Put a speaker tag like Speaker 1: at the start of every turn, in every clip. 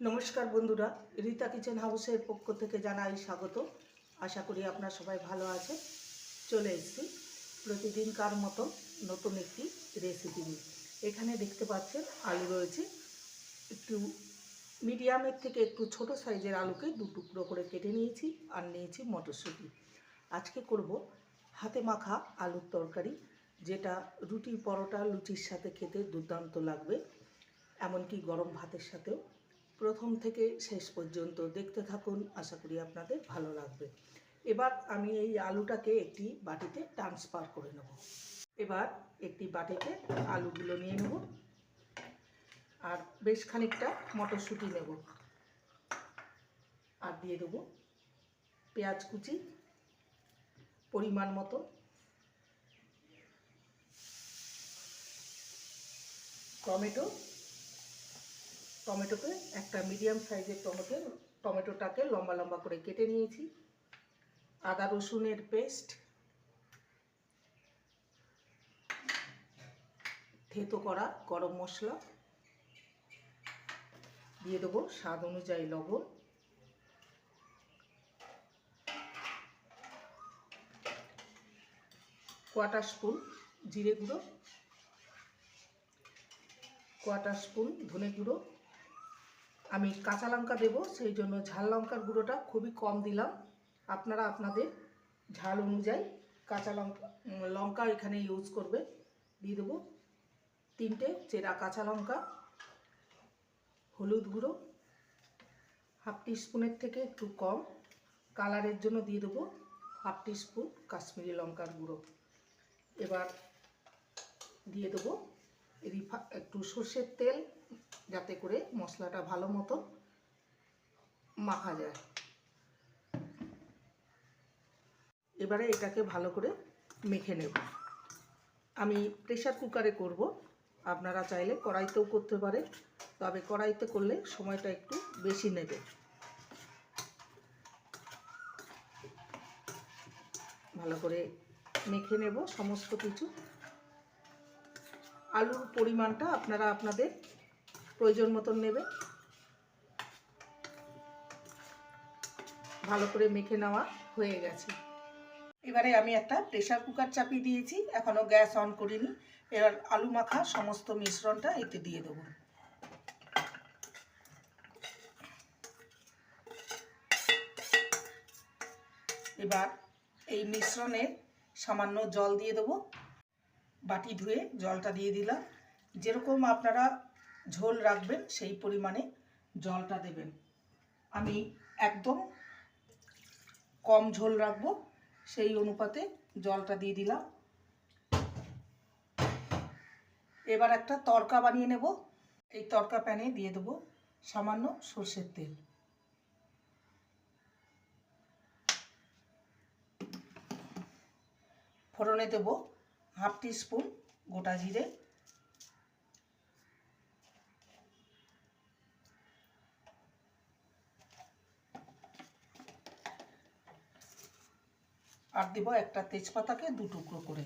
Speaker 1: নমস্কার বন্ধুরা, রীতা কিচেন হাউসের পক্ষ থেকে জানাই স্বাগত। আশা করি আপনারা সবাই ভালো আছেন। চলে এসেছি প্রতিদিনকার মতো নতুন একটি রেসিপি নিয়ে। এখানে দেখতে পাচ্ছেন আলু রয়েছে। একটু মিডিয়ামের থেকে একটু ছোট সাইজের আলুকে দু টুকরো করে কেটে নিয়েছি আর নিয়েছি মটরশুঁটি। আজকে করব হাতে মাখা আলুর তরকারি, যেটা রুটি পরোটা লুচির সাথে খেতে দুর্দান্ত লাগবে। এমনকি গরম ভাতের সাথেও প্রথম থেকে শেষ পর্যন্ত দেখতে থাকুন। আশা করি আপনাদের ভালো লাগবে। এবার আমি এই আলুটাকে একটি বাটিতে ট্রান্সফার করে নেব। এবার একটি বাটিতে আলুগুলো নিয়ে নেব আর বেশ খানিকটা মটরশুঁটি নেব। আর দিয়ে দেবো পেঁয়াজ কুচি, পরিমাণ মতো। টমেটো টমেটোকে, একটা মিডিয়াম সাইজের টমেটো, টমেটোটাকে লম্বা লম্বা করে কেটে নিয়েছি। আদা রসুনের পেস্ট, থেতো করা গরম মশলা, দিয়ে দেবো স্বাদ অনুযায়ী লবণ। কোয়াটার স্পুন জিরে গুঁড়ো কোয়াটার স্পুন ধনে গুঁড়ো আমি কাঁচা লঙ্কা দেবো, সেই জন্য ঝাল লঙ্কার গুঁড়োটা খুবই কম দিলাম। আপনারা আপনাদের ঝাল অনুযায়ী কাঁচা লঙ্কা লঙ্কা এখানে ইউজ করবে। দিয়ে দেবো তিনটে চেরা কাঁচা লঙ্কা, হলুদ গুঁড়ো, হাফ স্পুনের থেকে একটু কম। কালারের জন্য দিয়ে দেবো হাফ স্পুন কাশ্মীরি লঙ্কার গুঁড়ো। এবার দিয়ে দেবো রিফা, একটু সর্ষের তেল যাতে করে মশলাটা ভালো মতো মাখা যায়। এবারে এটাকে ভালো করে মেখে নেব। আমি প্রেশার কুকারে করব। আপনারা চাইলে কড়াইতেও করতে পারে তবে কড়াইতে করলে সময়টা একটু বেশি নেবে। ভালো করে মেখে নেব সমস্ত কিছু। আলুর পরিমাণটা আপনারা আপনাদের প্রয়োজন মতন নেবে। ভালো করে মেখে নেওয়া হয়ে গেছে। এবারে আমি একটা প্রেশার কুকার চাপিয়ে দিয়েছি এখনও গ্যাস অন করিনি। এবার আলু মাখা সমস্ত মিশ্রণটা এতে দিয়ে দেবো। এবার এই মিশ্রণের সামান্য জল দিয়ে দেবো। বাটি ধুয়ে জলটা দিয়ে দিলাম। যেরকম আপনারা ঝোল রাখবেন, সেই পরিমাণে জলটা দেবেন। আমি একদম কম ঝোল রাখব, সেই অনুপাতে জলটা দিয়ে দিলাম। এবার একটা তরকা বানিয়ে নেব। এই তরকা প্যানে দিয়ে দেবো সামান্য সর্ষের তেল। ফোড়নে দেবো হাফ স্পুন গোটা জিরে। আর দেবো একটা তেজপাতাকে দু টুকরো করে।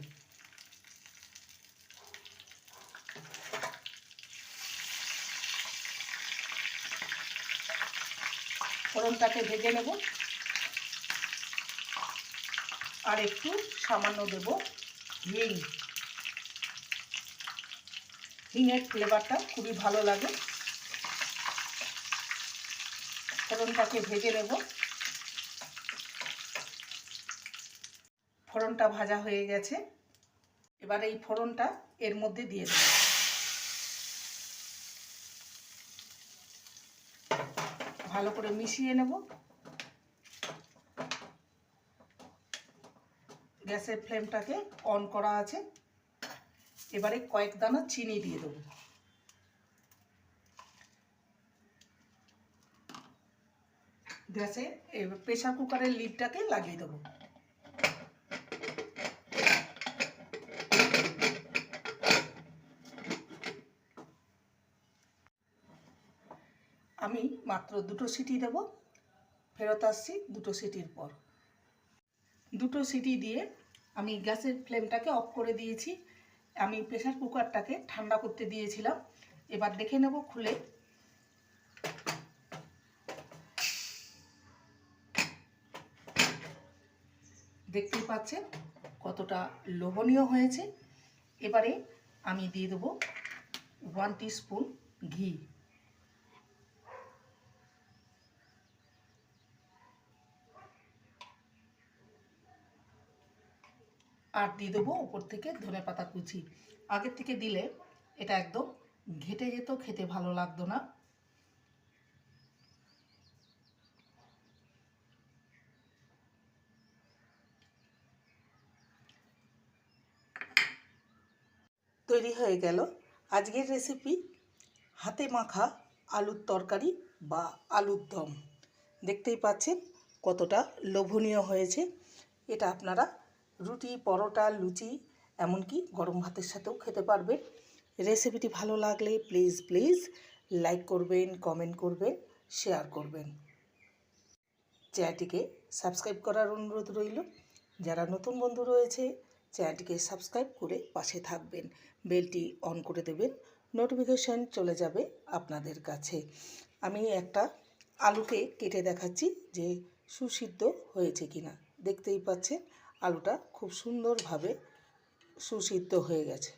Speaker 1: ফোড়নটাকে ভেজে নেব। আর একটু সামান্য দেব হিং। হিঙের ফ্লেভারটা খুবই ভালো লাগে। ফোড়নটাকে ভেজে নেব। ফোড়নটা ভাজা হয়ে গেছে। এবার এই ফোড়নটা এর মধ্যে দিয়ে দেব। ভালো করে মিশিয়ে নেব। গ্যাসের ফ্লেমটাকে অন করা আছে। এবারে কয়েক দানা চিনি দিয়ে দেবো। গ্যাসে প্রেশার কুকারের লিডটাকে লাগিয়ে দেবো। আমি মাত্র দুটো সিটি দেব। ফেরত আসছি দুটো সিটির পর। দুটো সিটি দিয়ে আমি গ্যাসের ফ্লেমটাকে অফ করে দিয়েছি। আমি প্রেশার কুকারটাকে ঠান্ডা করতে দিয়েছিলাম। এবার দেখে নেব খুলে। দেখতেই পাচ্ছেন কতটা লোভনীয় হয়েছে। এবারে আমি দিয়ে দেবো ওয়ান স্পুন ঘি। আর দিয়ে দেবো উপর থেকে ধনে পাতা কুচি। আগের থেকে দিলে এটা একদম ঘেটে যেত, খেতে ভালো লাগতো না। তৈরি হয়ে গেল আজকের রেসিপি হাতে মাখা আলুর তরকারি বা আলুর দম। দেখতেই পাচ্ছেন কতটা লোভনীয় হয়েছে। এটা আপনারা রুটি, পরোটা, লুচি, এমনকি গরম ভাতের সাথেও খেতে পারবেন। রেসিপিটি ভালো লাগলে প্লিজ প্লিজ লাইক করবেন কমেন্ট করবেন শেয়ার করবেন। চ্যানেলটিকে সাবস্ক্রাইব করার অনুরোধ রইল। যারা নতুন বন্ধু রয়েছে, চ্যানেলটিকে সাবস্ক্রাইব করে পাশে থাকবেন। বেলটি অন করে দেবেন নোটিফিকেশান চলে যাবে আপনাদের কাছে। আমি একটা আলুকে কেটে দেখাচ্ছি যে সুসিদ্ধ হয়েছে কিনা। দেখতেই পাচ্ছেন আলুটা খুব সুন্দরভাবে সুসিদ্ধ হয়ে গেছে।